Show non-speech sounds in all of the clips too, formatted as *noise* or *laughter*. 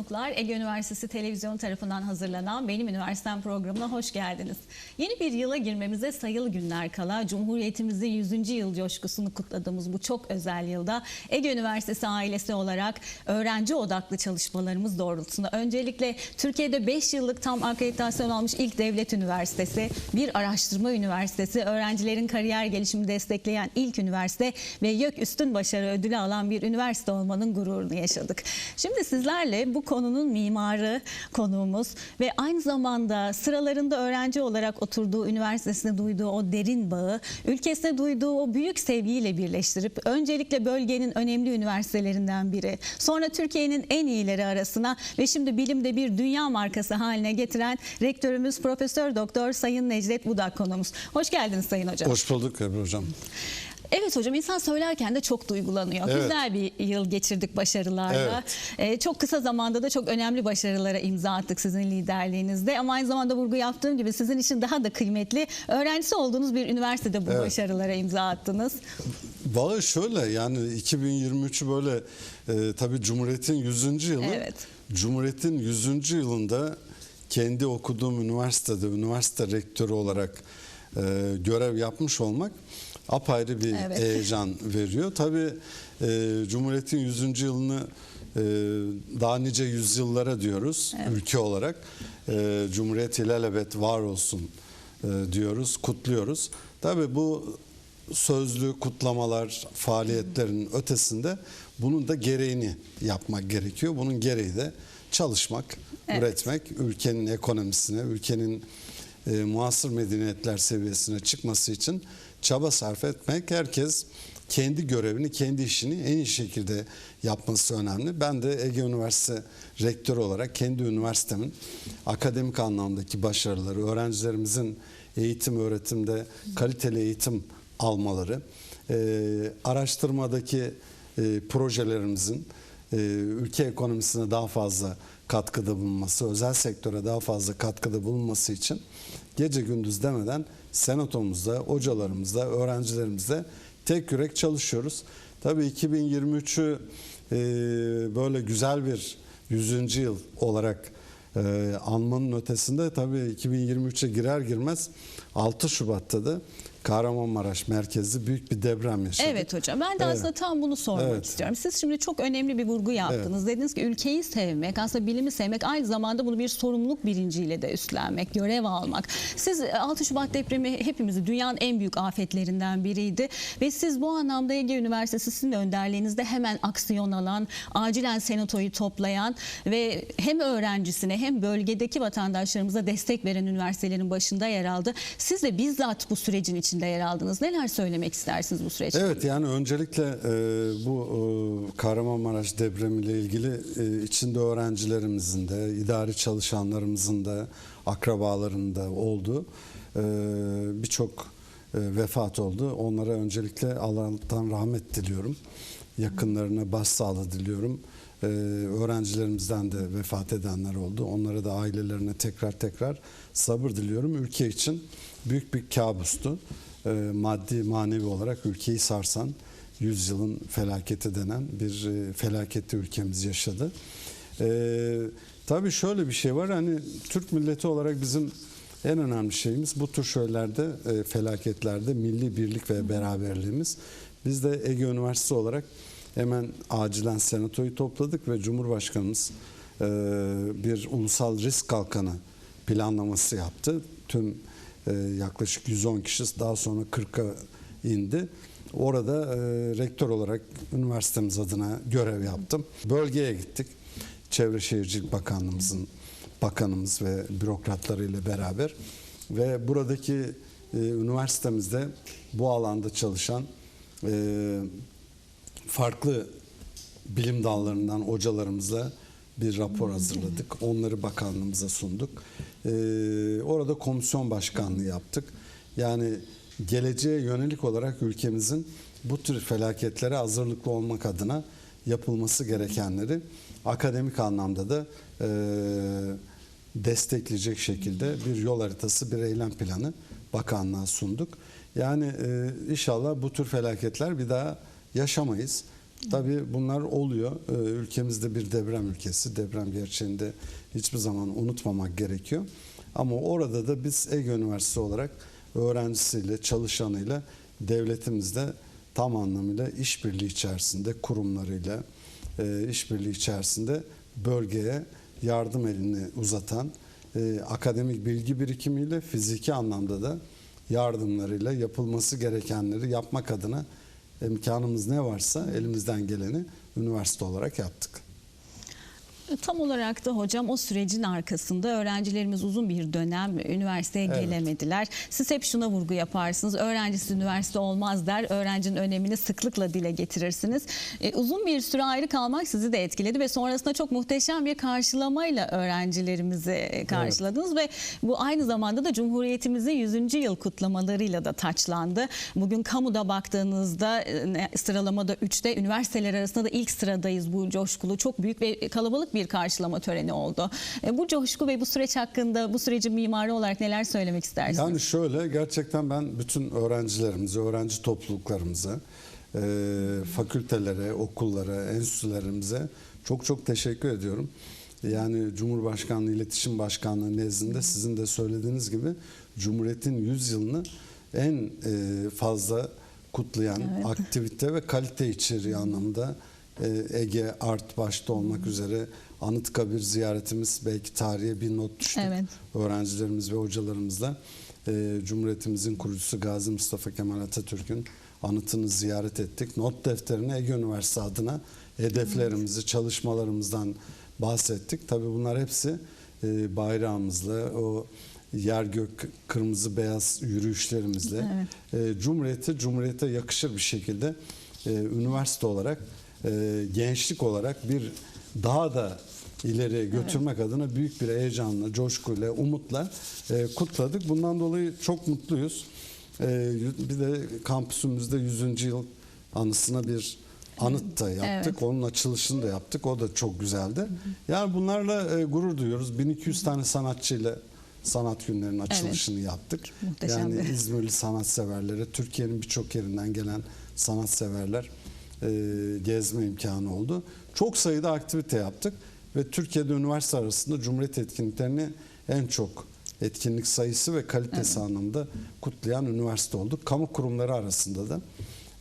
konuklar. Ege Üniversitesi Televizyon tarafından hazırlanan Benim Üniversitem programına hoş geldiniz. Yeni bir yıla girmemize sayılı günler kala Cumhuriyetimizin 100. yıl coşkusunu kutladığımız bu çok özel yılda Ege Üniversitesi ailesi olarak öğrenci odaklı çalışmalarımız doğrultusunda öncelikle Türkiye'de 5 yıllık tam akreditasyon almış ilk devlet üniversitesi, bir araştırma üniversitesi, öğrencilerin kariyer gelişimini destekleyen ilk üniversite ve YÖK Üstün Başarı Ödülü alan bir üniversite olmanın gururunu yaşadık. Şimdi sizlerle bu konunun mimarı konuğumuz ve aynı zamanda sıralarında öğrenci olarak oturduğu üniversitesine duyduğu o derin bağı, ülkesine duyduğu o büyük sevgiyle birleştirip öncelikle bölgenin önemli üniversitelerinden biri, sonra Türkiye'nin en iyileri arasına ve şimdi bilimde bir dünya markası haline getiren rektörümüz Profesör Doktor Sayın Necdet Budak konuğumuz. Hoş geldiniz Sayın Hocam. Hoş bulduk Ebru Hocam. Evet hocam insan söylerken de çok duygulanıyor. Evet. Güzel bir yıl geçirdik başarılarla. Ee, çok kısa zamanda da çok önemli başarılara imza attık sizin liderliğinizde. Ama aynı zamanda vurgu yaptığım gibi sizin için daha da kıymetli öğrencisi olduğunuz bir üniversitede bu Evet. başarılara imza attınız. Vallahi şöyle yani 2023'ü böyle e, tabii Cumhuriyet'in 100. yılı. Evet. Cumhuriyet'in 100. yılında kendi okuduğum üniversitede üniversite rektörü olarak e, görev yapmış olmak apayrı bir Evet. heyecan veriyor. Tabii e, Cumhuriyet'in 100. yılını e, daha nice yüzyıllara diyoruz ülke olarak. E, Cumhuriyet ilelebet var olsun e, diyoruz, kutluyoruz. Tabii bu sözlü kutlamalar, faaliyetlerin ötesinde bunun da gereğini yapmak gerekiyor. Bunun gereği de çalışmak, Evet. üretmek, ülkenin ekonomisine, ülkenin e, muasır medeniyetler seviyesine çıkması için çaba sarf etmek. Herkes kendi görevini, kendi işini en iyi şekilde yapması önemli. Ben de Ege Üniversitesi rektörü olarak kendi üniversitemin akademik anlamdaki başarıları, öğrencilerimizin eğitim öğretimde kaliteli eğitim almaları, e, araştırmadaki e, projelerimizin e, ülke ekonomisine daha fazla katkıda bulunması, özel sektöre daha fazla katkıda bulunması için gece gündüz demeden senatomuzda, hocalarımızda, öğrencilerimizle tek yürek çalışıyoruz. Tabii 2023'ü e, böyle güzel bir 100. yıl olarak e, anmanın ötesinde tabii 2023'e girer girmez 6 Şubat'ta da Kahramanmaraş merkezli büyük bir deprem yaşadık. Evet hocam ben de Evet. aslında tam bunu sormak Evet. istiyorum. Siz şimdi çok önemli bir vurgu yaptınız. Dediniz ki ülkeyi sevmek, aslında bilimi sevmek aynı zamanda bunu bir sorumluluk bilinciyle de üstlenmek, görev almak. Siz e, 6 Şubat depremi hepimizi dünyanın en büyük afetlerinden biriydi ve siz bu anlamda Ege Üniversitesi sizin önderliğinizde hemen aksiyon alan, acilen senatoyu toplayan ve hem öğrencisine hem bölgedeki vatandaşlarımıza destek veren üniversitelerin başında yer aldı. Siz de bizzat bu sürecin içinde yer aldınız. Neler söylemek istersiniz bu süreçte? Evet yani öncelikle e, bu e, Kahramanmaraş depremiyle ilgili e, içinde öğrencilerimizin de, idari çalışanlarımızın da, akrabalarının da olduğu e, birçok e, vefat oldu. Onlara öncelikle Allah'tan rahmet diliyorum. Yakınlarına başsağlığı diliyorum. E, öğrencilerimizden de vefat edenler oldu. Onlara da ailelerine tekrar tekrar sabır diliyorum. Ülke için büyük bir kabustu. E, maddi manevi olarak ülkeyi sarsan yüzyılın felaketi denen bir e, felakette ülkemiz yaşadı. E, tabii şöyle bir şey var hani Türk milleti olarak bizim en önemli şeyimiz bu tür şeylerde e, felaketlerde milli birlik ve beraberliğimiz. Biz de Ege Üniversitesi olarak hemen acilen senatoyu topladık ve Cumhurbaşkanımız e, bir ulusal risk kalkanı planlaması yaptı. Tüm e, yaklaşık 110 kişi daha sonra 40'a indi. Orada e, rektör olarak üniversitemiz adına görev yaptım. Bölgeye gittik. Çevre Şehircilik Bakanlığımızın bakanımız ve bürokratlarıyla beraber ve buradaki e, üniversitemizde bu alanda çalışan e, farklı bilim dallarından hocalarımızla bir rapor hazırladık. Onları bakanlığımıza sunduk. Ee, orada komisyon başkanlığı yaptık. Yani geleceğe yönelik olarak ülkemizin bu tür felaketlere hazırlıklı olmak adına yapılması gerekenleri akademik anlamda da e, destekleyecek şekilde bir yol haritası, bir eylem planı bakanlığa sunduk. Yani e, inşallah bu tür felaketler bir daha yaşamayız. Tabii bunlar oluyor. Ee, Ülkemizde bir deprem ülkesi. Deprem gerçeğini de hiçbir zaman unutmamak gerekiyor. Ama orada da biz Ege Üniversitesi olarak öğrencisiyle, çalışanıyla devletimizde tam anlamıyla işbirliği içerisinde kurumlarıyla e, işbirliği içerisinde bölgeye yardım elini uzatan e, akademik bilgi birikimiyle fiziki anlamda da yardımlarıyla yapılması gerekenleri yapmak adına imkanımız ne varsa elimizden geleni üniversite olarak yaptık. Tam olarak da hocam o sürecin arkasında öğrencilerimiz uzun bir dönem üniversiteye Evet. gelemediler. Siz hep şuna vurgu yaparsınız. Öğrencisi üniversite olmaz der. Öğrencinin önemini sıklıkla dile getirirsiniz. E, uzun bir süre ayrı kalmak sizi de etkiledi ve sonrasında çok muhteşem bir karşılamayla öğrencilerimizi e, karşıladınız ve bu aynı zamanda da Cumhuriyetimizin 100. yıl kutlamalarıyla da taçlandı. Bugün kamuda baktığınızda e, sıralamada 3'te üniversiteler arasında da ilk sıradayız bu coşkulu çok büyük ve kalabalık bir karşılama töreni oldu. E, Bu coşku ve bu süreç hakkında bu sürecin mimarı olarak neler söylemek istersiniz? Yani şöyle gerçekten ben bütün öğrencilerimize, öğrenci topluluklarımıza, e, fakültelere, okullara, enstitülerimize çok çok teşekkür ediyorum. Yani Cumhurbaşkanlığı İletişim Başkanlığı nezdinde sizin de söylediğiniz gibi Cumhuriyet'in 100 yılını en e, fazla kutlayan aktivite ve kalite içeriği anlamında e, Ege Art başta olmak üzere Anıtkabir ziyaretimiz belki tarihe bir not düştük Evet. öğrencilerimiz ve hocalarımızla e, Cumhuriyetimizin kurucusu Gazi Mustafa Kemal Atatürk'ün anıtını ziyaret ettik. Not defterine Ege Üniversitesi adına hedeflerimizi, çalışmalarımızdan bahsettik. Tabii bunlar hepsi e, bayrağımızla, o yer gök kırmızı beyaz yürüyüşlerimizle e, Cumhuriyete Cumhuriyete yakışır bir şekilde e, üniversite olarak e, gençlik olarak bir daha da ileriye götürmek adına büyük bir heyecanla, coşkuyla, umutla e, kutladık. Bundan dolayı çok mutluyuz. E, bir de kampüsümüzde 100. yıl anısına bir anıt da yaptık. Evet. Onun açılışını da yaptık. O da çok güzeldi. Yani bunlarla e, gurur duyuyoruz. 1200 tane sanatçıyla sanat günlerinin açılışını yaptık. Muhteşemdi. Yani İzmirli sanatseverlere, Türkiye'nin birçok yerinden gelen sanatseverler e, gezme imkanı oldu. Çok sayıda aktivite yaptık ve Türkiye'de üniversite arasında Cumhuriyet etkinliklerini en çok etkinlik sayısı ve kalitesi anlamda kutlayan üniversite olduk. Kamu kurumları arasında da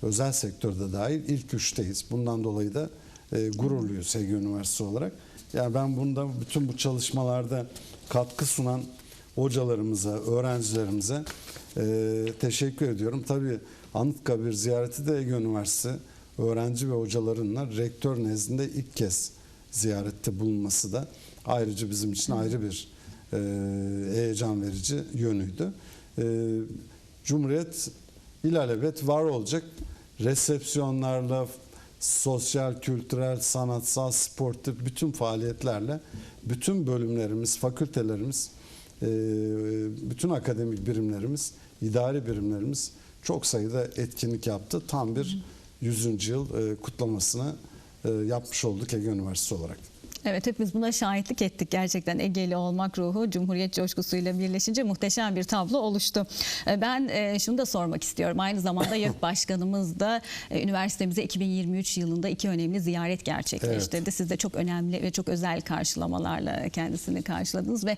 özel sektörde dahil ilk üçteyiz. Bundan dolayı da e, gururluyuz Ege Üniversitesi olarak. Yani ben bunda bütün bu çalışmalarda katkı sunan hocalarımıza, öğrencilerimize e, teşekkür ediyorum. Tabii Anıtkabir ziyareti de Ege Üniversitesi öğrenci ve hocalarınla rektör nezdinde ilk kez ziyarette bulunması da ayrıca bizim için ayrı bir e, heyecan verici yönüydü. E, Cumhuriyet ilelebet var olacak resepsiyonlarla, sosyal, kültürel, sanatsal, sportif bütün faaliyetlerle bütün bölümlerimiz, fakültelerimiz, e, bütün akademik birimlerimiz, idari birimlerimiz çok sayıda etkinlik yaptı. Tam bir 100. yıl e, kutlamasını e, yapmış olduk Ege Üniversitesi olarak. Evet hepimiz buna şahitlik ettik. Gerçekten Egeli olmak ruhu Cumhuriyet coşkusuyla birleşince muhteşem bir tablo oluştu. E, Ben e, şunu da sormak istiyorum. Aynı zamanda YÖK *laughs* Başkanımız da e, üniversitemize 2023 yılında iki önemli ziyaret gerçekleştirdi. Siz de çok önemli ve çok özel karşılamalarla kendisini karşıladınız ve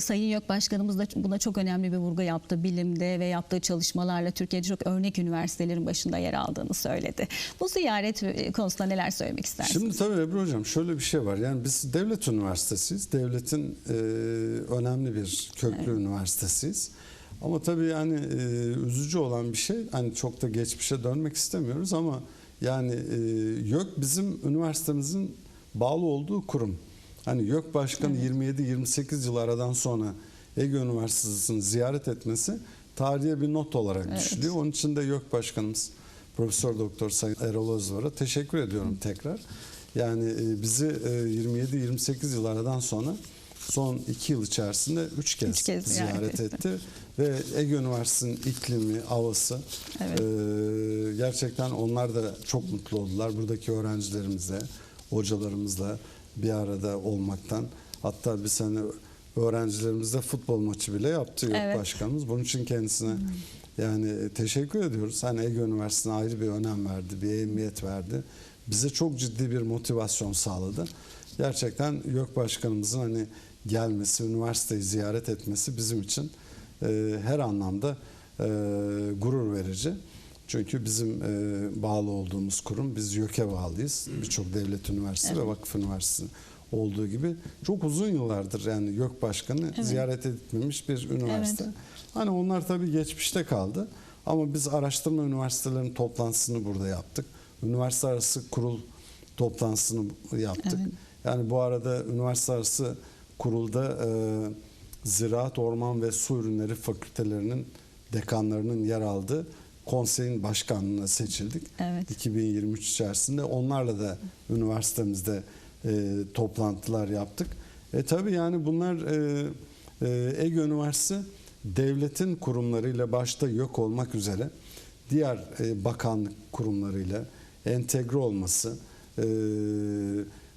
Sayın YÖK Başkanımız da buna çok önemli bir vurgu yaptı. Bilimde ve yaptığı çalışmalarla Türkiye'de çok örnek üniversitelerin başında yer aldığını söyledi. Bu ziyaret konusunda neler söylemek istersiniz? Şimdi tabii Ebru Hocam şöyle bir şey var. Yani biz devlet üniversitesiyiz. Devletin e, önemli bir köklü üniversitesiyiz. Ama tabii yani e, üzücü olan bir şey hani çok da geçmişe dönmek istemiyoruz ama yani e, YÖK bizim üniversitemizin bağlı olduğu kurum. Hani YÖK Başkanı 27-28 yıl aradan sonra Ege Üniversitesi'ni ziyaret etmesi tarihe bir not olarak düşülüyor. Onun için de YÖK Başkanımız Profesör Doktor Sayın Erol Özvar'a teşekkür ediyorum tekrar. Yani e, bizi e, 27-28 yıl aradan sonra son 2 yıl içerisinde 3 kez, Üç kez ziyaret etti. etti. Ve Ege Üniversitesi'nin iklimi, havası Evet. e, gerçekten onlar da çok mutlu oldular. Buradaki öğrencilerimizle, hocalarımızla bir arada olmaktan. Hatta bir sene öğrencilerimizle futbol maçı bile yaptı Evet. Başkanımız. Bunun için kendisine yani teşekkür ediyoruz. Hani Ege Üniversitesi'ne ayrı bir önem verdi, bir ehemmiyet verdi. Bize çok ciddi bir motivasyon sağladı. Gerçekten YÖK Başkanımızın hani gelmesi, üniversiteyi ziyaret etmesi bizim için e, her anlamda e, gurur verici. Çünkü bizim e, bağlı olduğumuz kurum, biz YÖK'e bağlıyız. Birçok devlet üniversitesi ve vakıf üniversitesi olduğu gibi çok uzun yıllardır yani YÖK Başkanı ziyaret etmemiş bir üniversite. Evet. Hani onlar tabii geçmişte kaldı. Ama biz araştırma üniversitelerinin toplantısını burada yaptık. Üniversite arası kurul toplantısını yaptık. Evet. Yani bu arada üniversite arası kurulda e, Ziraat, Orman ve Su Ürünleri fakültelerinin dekanlarının yer aldığı konseyin başkanlığına seçildik. Evet. 2023 içerisinde onlarla da üniversitemizde e, toplantılar yaptık. E tabii yani bunlar e, e, Ege Üniversitesi devletin kurumlarıyla başta yok olmak üzere diğer e, bakanlık kurumlarıyla entegre olması, e,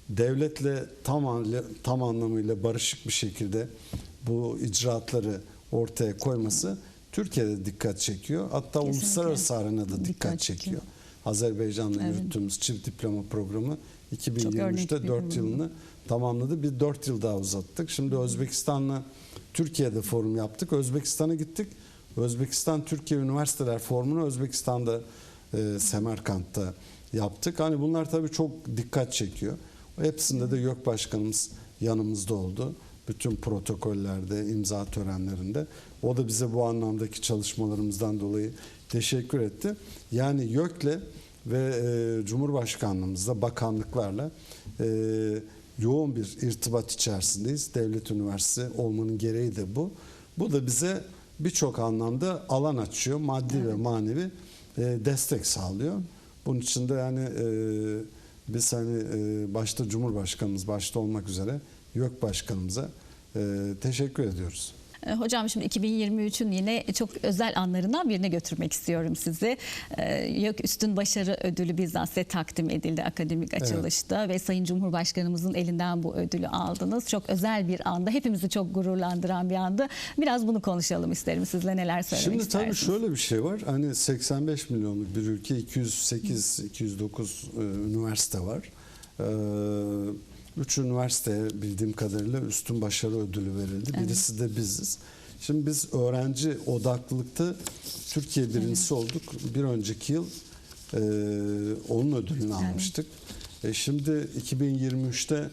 devletle tam, anla- tam anlamıyla barışık bir şekilde bu icraatları ortaya koyması Türkiye'de dikkat çekiyor. Hatta Kesinlikle. uluslararası arenada dikkat, Dikkat çekiyor. çekiyor. Azerbaycan'la Evet. yürüttüğümüz çift diploma programı örnek 2023'te bir 4 program. yılını tamamladı. Bir 4 yıl daha uzattık. Şimdi Özbekistan'la Türkiye'de forum yaptık. Özbekistan'a gittik. Özbekistan Türkiye Üniversiteler Forumu'nu Özbekistan'da e, Semerkant'ta yaptık. Hani bunlar tabii çok dikkat çekiyor. Hepsinde de YÖK Başkanımız yanımızda oldu. Bütün protokollerde, imza törenlerinde. O da bize bu anlamdaki çalışmalarımızdan dolayı teşekkür etti. Yani YÖK'le ve e, Cumhurbaşkanlığımızla, bakanlıklarla e, yoğun bir irtibat içerisindeyiz. Devlet üniversitesi olmanın gereği de bu. Bu da bize birçok anlamda alan açıyor. Maddi ve manevi e, destek sağlıyor. Bunun için de yani e, biz hani e, başta Cumhurbaşkanımız başta olmak üzere YÖK Başkanımıza e, teşekkür ediyoruz. E, Hocam şimdi 2023'ün yine çok özel anlarından birine götürmek istiyorum sizi. Ee, YÖK Üstün Başarı Ödülü bizzat size takdim edildi akademik açılışta ve Sayın Cumhurbaşkanımızın elinden bu ödülü aldınız. Çok özel bir anda, hepimizi çok gururlandıran bir andı. Biraz bunu konuşalım isterim. Sizle neler söylemek Şimdi tabii istersiniz? şöyle bir şey var. Hani 85 milyonluk bir ülke 208 209 e, üniversite var. Ee, üç üniversiteye bildiğim kadarıyla üstün başarı ödülü verildi. Birisi de biziz. Şimdi biz öğrenci odaklılıkta Türkiye birincisi olduk. Bir önceki yıl e, onun ödülünü almıştık. E, şimdi 2023'te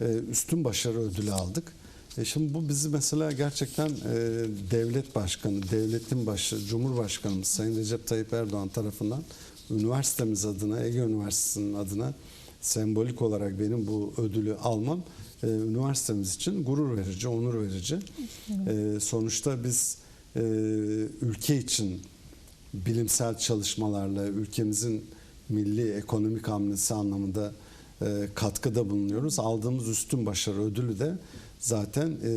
e, üstün başarı ödülü aldık. E şimdi bu bizi mesela gerçekten e, devlet başkanı, devletin başı, Cumhurbaşkanımız Sayın Recep Tayyip Erdoğan tarafından üniversitemiz adına, Ege Üniversitesi'nin adına sembolik olarak benim bu ödülü almam e, üniversitemiz için gurur verici, onur verici. E, sonuçta biz e, ülke için bilimsel çalışmalarla ülkemizin milli ekonomik hamlesi anlamında e, katkıda bulunuyoruz. Aldığımız üstün başarı ödülü de zaten e,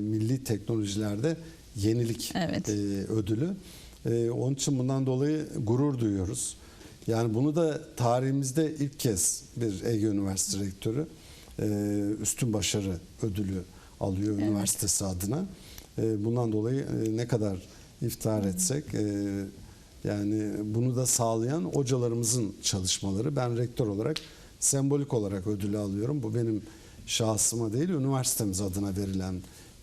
milli teknolojilerde yenilik Evet. e, ödülü. E, onun için bundan dolayı gurur duyuyoruz. Yani bunu da tarihimizde ilk kez bir Ege Üniversitesi rektörü e, üstün başarı ödülü alıyor üniversitesi adına. E, bundan dolayı e, ne kadar iftihar etsek e, yani bunu da sağlayan hocalarımızın çalışmaları. Ben rektör olarak sembolik olarak ödülü alıyorum. Bu benim şahsıma değil, üniversitemiz adına verilen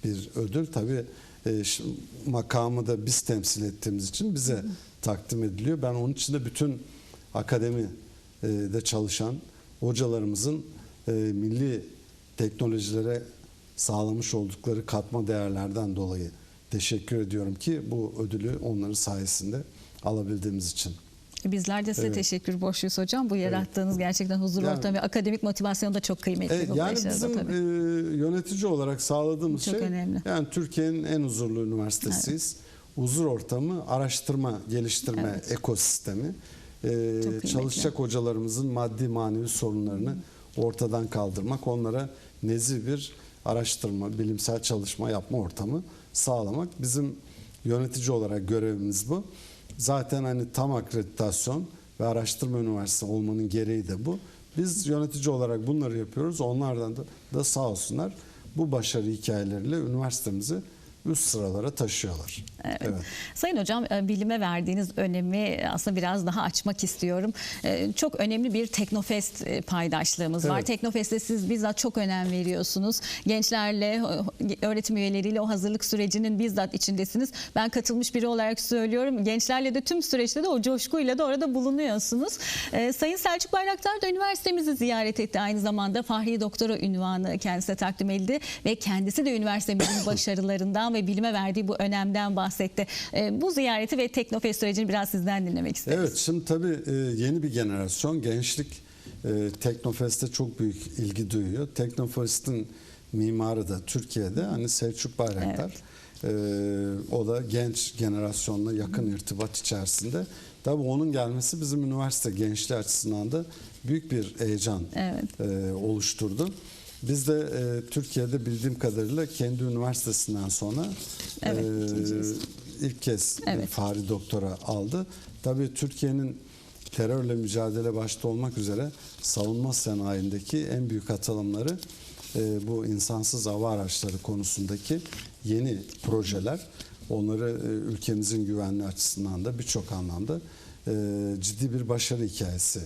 bir ödül. Tabii e, makamı da biz temsil ettiğimiz için bize takdim ediliyor. Ben onun için de bütün akademi e, de çalışan hocalarımızın e, milli teknolojilere sağlamış oldukları katma değerlerden dolayı teşekkür ediyorum ki bu ödülü onların sayesinde alabildiğimiz için. Bizler de size Evet. teşekkür borçluyuz hocam. Bu yarattığınız gerçekten huzur Yani- ortamı ve akademik motivasyon da çok kıymetli E, bu yani bizim tabii. e, yönetici olarak sağladığımız Çok şey önemli. yani Türkiye'nin en huzurlu üniversitesiyiz. Huzur ortamı, araştırma, geliştirme ekosistemi. E, çalışacak hocalarımızın maddi manevi sorunlarını ortadan kaldırmak, onlara nezih bir araştırma, bilimsel çalışma yapma ortamı sağlamak bizim yönetici olarak görevimiz bu. Zaten hani tam akreditasyon ve araştırma üniversitesi olmanın gereği de bu. Biz yönetici olarak bunları yapıyoruz. Onlardan da, da sağ olsunlar bu başarı hikayeleriyle üniversitemizi üst sıralara taşıyorlar. Evet. Evet. Sayın Hocam e, bilime verdiğiniz önemi aslında biraz daha açmak istiyorum. E, Çok önemli bir Teknofest e, paydaşlığımız var. Evet. Teknofest'te siz bizzat çok önem veriyorsunuz. Gençlerle, öğretim üyeleriyle o hazırlık sürecinin bizzat içindesiniz. Ben katılmış biri olarak söylüyorum. Gençlerle de tüm süreçte de o coşkuyla da orada bulunuyorsunuz. Sayın Selçuk Bayraktar da üniversitemizi ziyaret etti. Aynı zamanda Fahri Doktora ünvanı kendisine takdim edildi ve kendisi de üniversitemizin *coughs* başarılarından ve bilime verdiği bu önemden bahsetti. E, Bu ziyareti ve Teknofest sürecini biraz sizden dinlemek istedim. Evet şimdi tabii e, yeni bir jenerasyon gençlik e, Teknofest'e çok büyük ilgi duyuyor. Teknofest'in mimarı da Türkiye'de hani Selçuk Bayraktar. E, o da genç generasyonla yakın irtibat içerisinde. Tabii onun gelmesi bizim üniversite gençliği açısından da büyük bir heyecan Evet. e, oluşturdu. Biz de e, Türkiye'de bildiğim kadarıyla kendi üniversitesinden sonra Evet, e, ilk kez e, Evet. Fahri Doktora aldı. Tabii Türkiye'nin terörle mücadele başta olmak üzere savunma sanayindeki en büyük atılımları e, bu insansız hava araçları konusundaki yeni projeler. Onları e, ülkemizin güvenliği açısından da birçok anlamda e, ciddi bir başarı hikayesi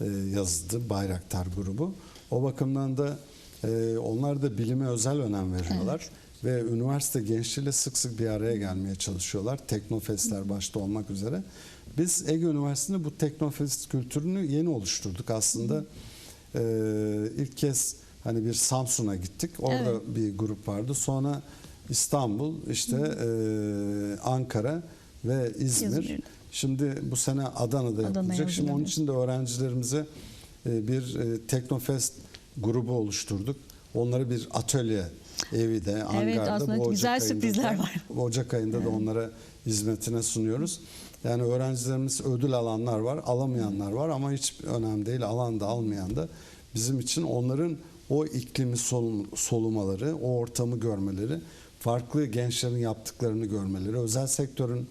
e, yazdı Bayraktar grubu. O bakımdan da e, onlar da bilime özel önem veriyorlar ve üniversite gençliğiyle sık sık bir araya gelmeye çalışıyorlar. Teknofestler başta olmak üzere. Biz Ege Üniversitesi'nde bu Teknofest kültürünü yeni oluşturduk. Aslında e, ilk kez hani bir Samsun'a gittik. Orada Evet. bir grup vardı. Sonra İstanbul, işte e, Ankara ve İzmir. İzmir. Şimdi bu sene Adana'da yapılacak. Şimdi onun için de öğrencilerimize e, bir e, Teknofest grubu oluşturduk. Onlara bir atölye evi de Angar'da aslında bu güzel Ocak ayında sürprizler da- var. *laughs* Ocak ayında da onlara hizmetine sunuyoruz. Yani öğrencilerimiz ödül alanlar var, alamayanlar var ama hiç önemli değil. Alan da almayan da bizim için onların o iklimi solum- solumaları, o ortamı görmeleri, farklı gençlerin yaptıklarını görmeleri, özel sektörün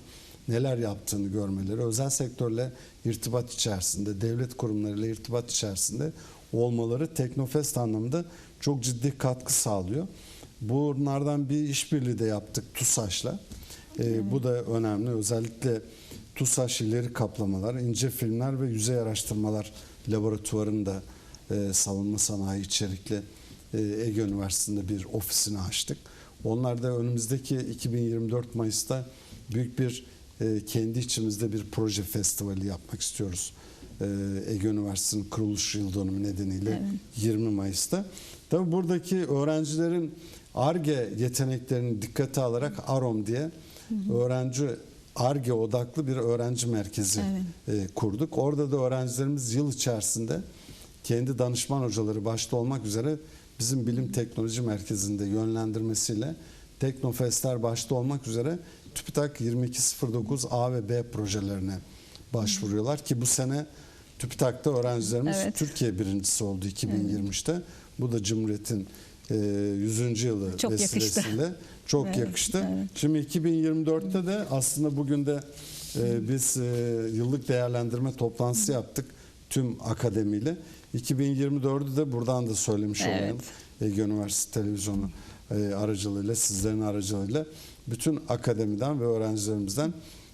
neler yaptığını görmeleri, özel sektörle irtibat içerisinde, devlet kurumlarıyla irtibat içerisinde olmaları Teknofest anlamında çok ciddi katkı sağlıyor. Bunlardan bir işbirliği de yaptık TUSAŞ'la. Ee, Bu da önemli. Özellikle TUSAŞ ileri kaplamalar, ince filmler ve yüzey araştırmalar laboratuvarında e, savunma sanayi içerikli e, Ege Üniversitesi'nde bir ofisini açtık. Onlar da önümüzdeki 2024 Mayıs'ta büyük bir e, kendi içimizde bir proje festivali yapmak istiyoruz. E, Ege Üniversitesi'nin kuruluş yıl dönümü nedeniyle 20 Mayıs'ta. Tabii buradaki öğrencilerin ARGE yeteneklerini dikkate alarak AROM diye öğrenci ARGE odaklı bir öğrenci merkezi e, kurduk. Orada da öğrencilerimiz yıl içerisinde kendi danışman hocaları başta olmak üzere bizim bilim teknoloji merkezinde yönlendirmesiyle Teknofestler başta olmak üzere TÜBİTAK 2209 A ve B projelerine başvuruyorlar ki bu sene TÜBİTAK'ta öğrencilerimiz Evet. Türkiye birincisi oldu 2023'te. Bu da Cumhuriyet'in e, 100. yılı Çok yakıştı. vesilesiyle çok Evet, yakıştı. evet. Şimdi 2024'te de aslında bugün de e, biz e, yıllık değerlendirme toplantısı yaptık tüm akademiyle. 2024'ü de buradan da söylemiş Evet. olayım. Ege Üniversitesi Televizyonu e, aracılığıyla, sizlerin aracılığıyla bütün akademiden ve öğrencilerimizden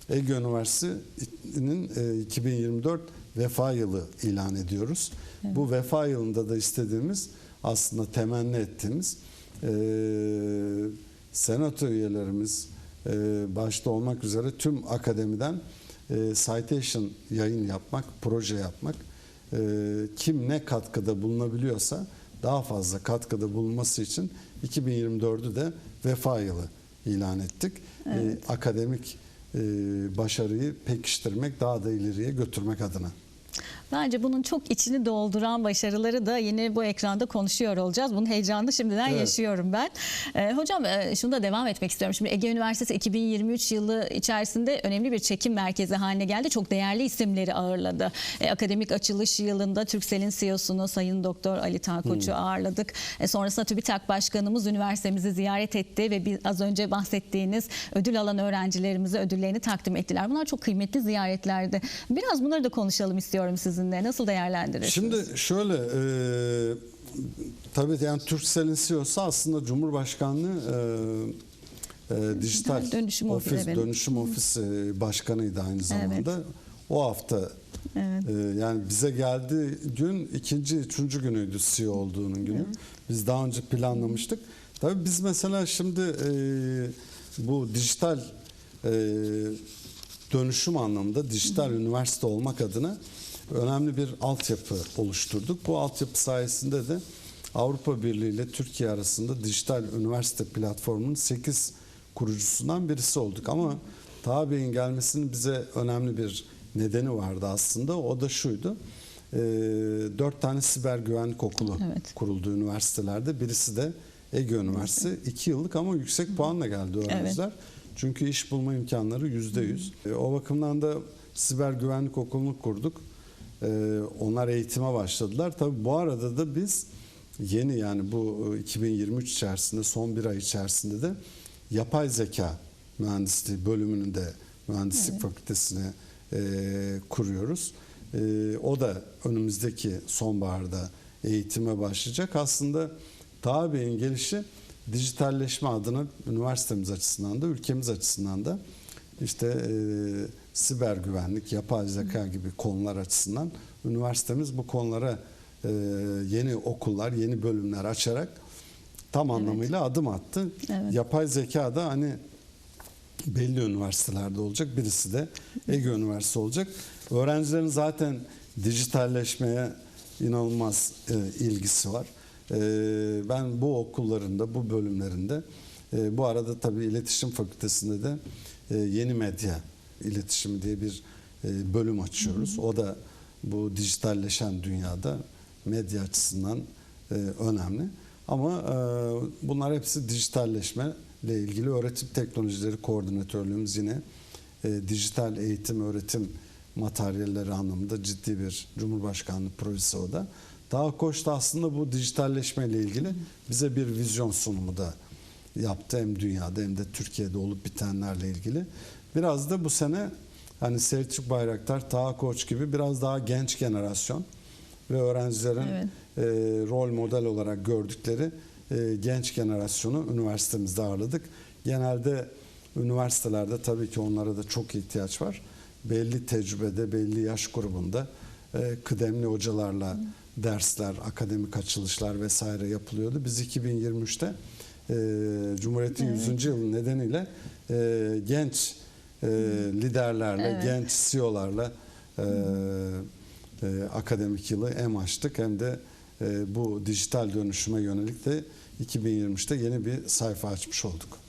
Ege Üniversitesi'nin e, 2024 vefa yılı ilan ediyoruz. Bu vefa yılında da istediğimiz aslında temenni ettiğimiz e, senato üyelerimiz e, başta olmak üzere tüm akademiden e, citation yayın yapmak, proje yapmak, e, kim ne katkıda bulunabiliyorsa daha fazla katkıda bulunması için 2024'ü de vefa yılı ilan ettik. E, akademik e, başarıyı pekiştirmek, daha da ileriye götürmek adına. Bence bunun çok içini dolduran başarıları da yine bu ekranda konuşuyor olacağız. Bunun heyecanını şimdiden Evet. yaşıyorum ben. Ee, hocam e, şunu da devam etmek istiyorum. Şimdi Ege Üniversitesi 2023 yılı içerisinde önemli bir çekim merkezi haline geldi. Çok değerli isimleri ağırladı. E, akademik açılış yılında Türksel'in CEO'sunu Sayın Doktor Ali Tankoç'u ağırladık. E, sonrasında TÜBİTAK Başkanımız üniversitemizi ziyaret etti ve biz az önce bahsettiğiniz ödül alan öğrencilerimize ödüllerini takdim ettiler. Bunlar çok kıymetli ziyaretlerdi. Biraz bunları da konuşalım istiyorum sizinle. Nasıl değerlendirirsiniz? Şimdi şöyle e, tabii yani Turkcell'in CEO'su aslında Cumhurbaşkanlığı e, dijital Dönüşüm ofis Ofisi, evet. dönüşüm ofisi başkanıydı aynı zamanda. O hafta Evet. e, yani bize geldiği gün ikinci, üçüncü günüydü CEO olduğunun günü. Biz daha önce planlamıştık. Tabii biz mesela şimdi e, bu dijital e, dönüşüm anlamında dijital üniversite olmak adına önemli bir altyapı oluşturduk. Bu altyapı sayesinde de Avrupa Birliği ile Türkiye arasında dijital üniversite platformunun 8 kurucusundan birisi olduk. Ama Taha Bey'in gelmesinin bize önemli bir nedeni vardı aslında. O da şuydu. E, dört tane siber güvenlik okulu Evet. kuruldu üniversitelerde. Birisi de Ege Üniversitesi. iki yıllık ama yüksek puanla geldi öğrenciler. Çünkü iş bulma imkanları yüzde yüz. E, O bakımdan da siber güvenlik okulunu kurduk. E, Onlar eğitime başladılar. Tabii bu arada da biz yeni yani bu e, 2023 içerisinde son bir ay içerisinde de yapay zeka mühendisliği bölümünün de mühendislik fakültesine e, kuruyoruz. E, o da önümüzdeki sonbaharda eğitime başlayacak. Aslında Taha Bey'in gelişi dijitalleşme adına üniversitemiz açısından da ülkemiz açısından da işte e, siber güvenlik, yapay zeka gibi konular açısından üniversitemiz bu konulara e, yeni okullar, yeni bölümler açarak tam anlamıyla adım attı. Evet. Yapay zeka da hani belli üniversitelerde olacak. Birisi de Ege Üniversitesi olacak. Öğrencilerin zaten dijitalleşmeye inanılmaz e, ilgisi var. E, ben bu okullarında, bu bölümlerinde e, bu arada tabii iletişim fakültesinde de yeni medya iletişimi diye bir e, bölüm açıyoruz. O da bu dijitalleşen dünyada medya açısından e, önemli. Ama e, bunlar hepsi dijitalleşme ile ilgili öğretim teknolojileri koordinatörlüğümüz yine e, dijital eğitim öğretim materyalleri anlamında ciddi bir Cumhurbaşkanlığı projesi o da. Daha Koç da aslında bu dijitalleşme ile ilgili bize bir vizyon sunumu da yaptı hem dünyada hem de Türkiye'de olup bitenlerle ilgili. Biraz da bu sene hani Selçuk Bayraktar, Taha Koç gibi biraz daha genç jenerasyon ve öğrencilerin Evet. e, rol model olarak gördükleri e, genç generasyonu üniversitemizde ağırladık. Genelde üniversitelerde tabii ki onlara da çok ihtiyaç var. Belli tecrübede, belli yaş grubunda e, kıdemli hocalarla dersler, akademik açılışlar vesaire yapılıyordu. Biz 2023'te e, Cumhuriyet'in 100. yılı nedeniyle e, genç e, liderlerle, Evet. genç CEO'larla e, e, akademik yılı hem açtık hem de e, bu dijital dönüşüme yönelik de 2023'te yeni bir sayfa açmış olduk.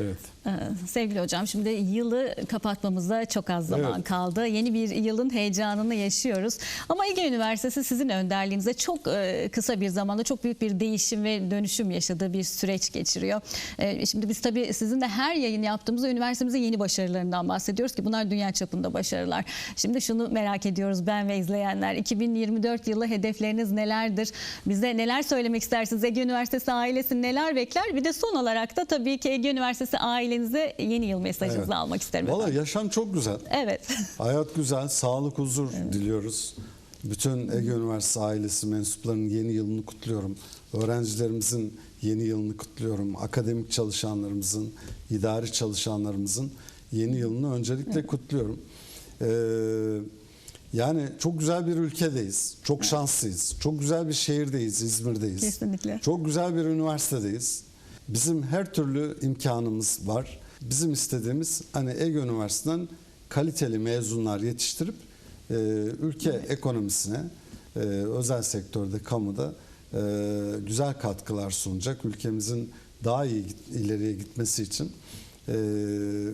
Evet. Ee, Sevgili hocam şimdi yılı kapatmamıza çok az zaman Evet. kaldı. Yeni bir yılın heyecanını yaşıyoruz. Ama Ege Üniversitesi sizin önderliğinizde çok e, kısa bir zamanda çok büyük bir değişim ve dönüşüm yaşadığı bir süreç geçiriyor. E, Şimdi biz tabii sizin de her yayın yaptığımızda üniversitemizin yeni başarılarından bahsediyoruz ki bunlar dünya çapında başarılar. Şimdi şunu merak ediyoruz ben ve izleyenler. 2024 yılı hedefleriniz nelerdir? Bize neler söylemek istersiniz? Ege Üniversitesi ailesi neler bekler? Bir de son olarak da tabii ki Ege Üniversitesi ailenize yeni yıl mesajınızı Evet. almak isterim. Valla yaşam çok güzel. Evet. *laughs* Hayat güzel, sağlık, huzur diliyoruz. Bütün Ege Üniversitesi ailesi mensuplarının yeni yılını kutluyorum. Öğrencilerimizin yeni yılını kutluyorum. Akademik çalışanlarımızın, idari çalışanlarımızın yeni yılını öncelikle kutluyorum. Ee, yani çok güzel bir ülkedeyiz. Çok şanslıyız. Çok güzel bir şehirdeyiz, İzmir'deyiz. Kesinlikle. Çok güzel bir üniversitedeyiz. Bizim her türlü imkanımız var. Bizim istediğimiz hani Ege Üniversitesi'nden kaliteli mezunlar yetiştirip e, ülke ekonomisine, e, özel sektörde, kamuda e, güzel katkılar sunacak. Ülkemizin daha iyi ileriye gitmesi için e,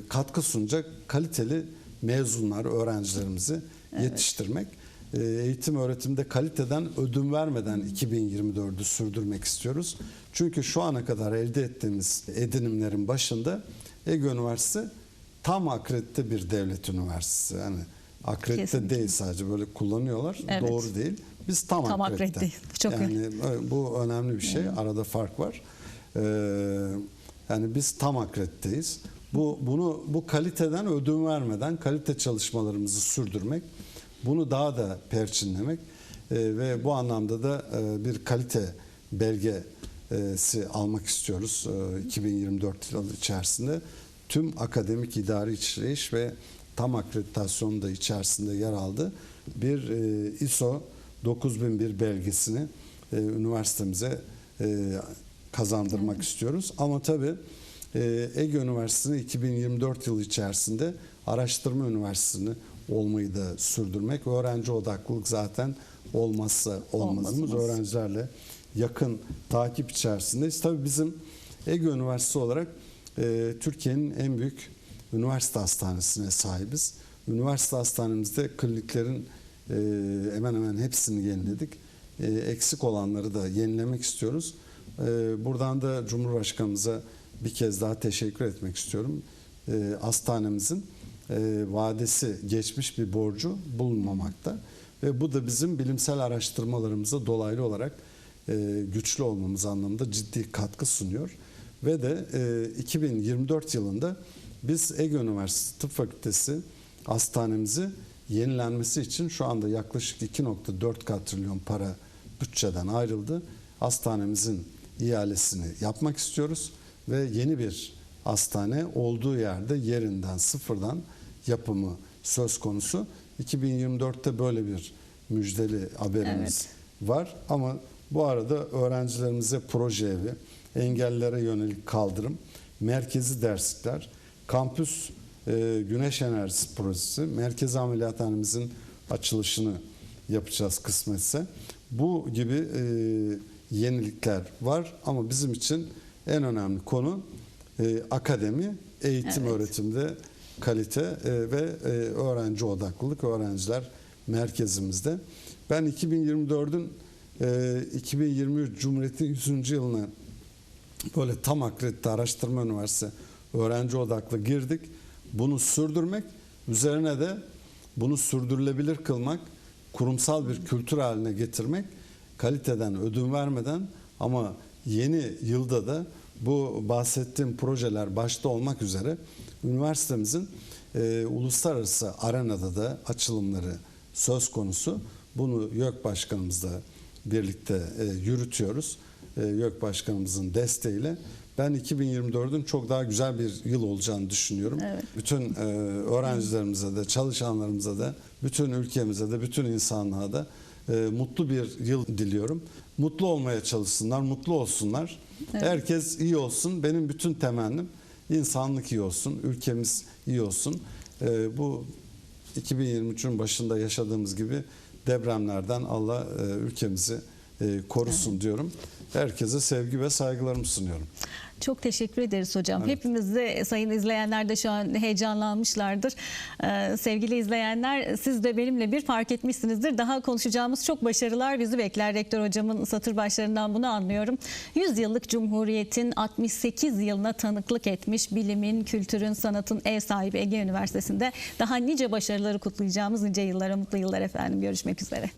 katkı sunacak kaliteli mezunlar, öğrencilerimizi yetiştirmek. E, Eğitim öğretimde kaliteden ödün vermeden 2024'ü sürdürmek istiyoruz. Çünkü şu ana kadar elde ettiğimiz edinimlerin başında Ege Üniversitesi tam akredite bir devlet üniversitesi. Yani akredite Kesinlikle. değil sadece böyle kullanıyorlar. Evet. Doğru değil. Biz tam, Tam akredite. akredite. *laughs* Çok yani e, bu önemli bir şey. Arada fark var. Ee, yani biz tam akrediteyiz. Bu bunu bu kaliteden ödün vermeden kalite çalışmalarımızı sürdürmek, bunu daha da perçinlemek e, ve bu anlamda da e, bir kalite belge e, e, si almak istiyoruz e, 2024 yılı içerisinde. Tüm akademik idari işleyiş ve tam akreditasyonu da içerisinde yer aldı. Bir e, ISO 9001 belgesini e, üniversitemize e, kazandırmak istiyoruz. Ama tabii e, Ege Üniversitesi'ni 2024 yılı içerisinde araştırma üniversitesini olmayı da sürdürmek. Öğrenci odaklılık zaten olmazsa olmazımız. Olmazımız. Öğrencilerle yakın takip içerisindeyiz. Tabii bizim Ege Üniversitesi olarak e, Türkiye'nin en büyük üniversite hastanesine sahibiz. Üniversite hastanemizde kliniklerin e, hemen hemen hepsini yeniledik. E, eksik olanları da yenilemek istiyoruz. E, buradan da Cumhurbaşkanımıza bir kez daha teşekkür etmek istiyorum. E, hastanemizin vadesi geçmiş bir borcu bulunmamakta ve bu da bizim bilimsel araştırmalarımıza dolaylı olarak e, güçlü olmamız anlamında ciddi katkı sunuyor ve de e, 2024 yılında biz Ege Üniversitesi Tıp Fakültesi hastanemizi yenilenmesi için şu anda yaklaşık 2.4 katrilyon para bütçeden ayrıldı. Hastanemizin ihalesini yapmak istiyoruz ve yeni bir hastane olduğu yerde yerinden sıfırdan yapımı söz konusu. 2024'te böyle bir müjdeli haberimiz var ama bu arada öğrencilerimize proje evi, engellilere yönelik kaldırım, merkezi derslikler, kampüs e, güneş enerjisi projesi, merkezi ameliyathanemizin açılışını yapacağız kısmetse. Bu gibi e, yenilikler var ama bizim için en önemli konu e, akademi, eğitim Evet. öğretimde kalite e, ve e, öğrenci odaklılık, öğrenciler merkezimizde. Ben 2024'ün e, 2023 Cumhuriyet'in 100. yılına böyle tam akredite araştırma üniversitesi öğrenci odaklı girdik. Bunu sürdürmek, üzerine de bunu sürdürülebilir kılmak, kurumsal bir kültür haline getirmek, kaliteden ödün vermeden ama yeni yılda da bu bahsettiğim projeler başta olmak üzere üniversitemizin e, uluslararası arenada da açılımları söz konusu. Bunu YÖK Başkanımızla birlikte e, yürütüyoruz. E, YÖK Başkanımızın desteğiyle. Ben 2024'ün çok daha güzel bir yıl olacağını düşünüyorum. Evet. Bütün e, öğrencilerimize de, çalışanlarımıza da, bütün ülkemize de, bütün insanlığa da e, mutlu bir yıl diliyorum. Mutlu olmaya çalışsınlar, mutlu olsunlar. Evet. Herkes iyi olsun. Benim bütün temennim insanlık iyi olsun, ülkemiz iyi olsun. E, bu 2023'ün başında yaşadığımız gibi depremlerden Allah e, ülkemizi korusun diyorum. Herkese sevgi ve saygılarımı sunuyorum. Çok teşekkür ederiz hocam. Evet. Hepimiz de sayın izleyenler de şu an heyecanlanmışlardır. Ee, sevgili izleyenler siz de benimle bir fark etmişsinizdir. Daha konuşacağımız çok başarılar bizi bekler. Rektör hocamın satır başlarından bunu anlıyorum. 100 yıllık Cumhuriyet'in 68 yılına tanıklık etmiş bilimin, kültürün, sanatın ev sahibi Ege Üniversitesi'nde daha nice başarıları kutlayacağımız nice yıllara, mutlu yıllar efendim. Görüşmek üzere.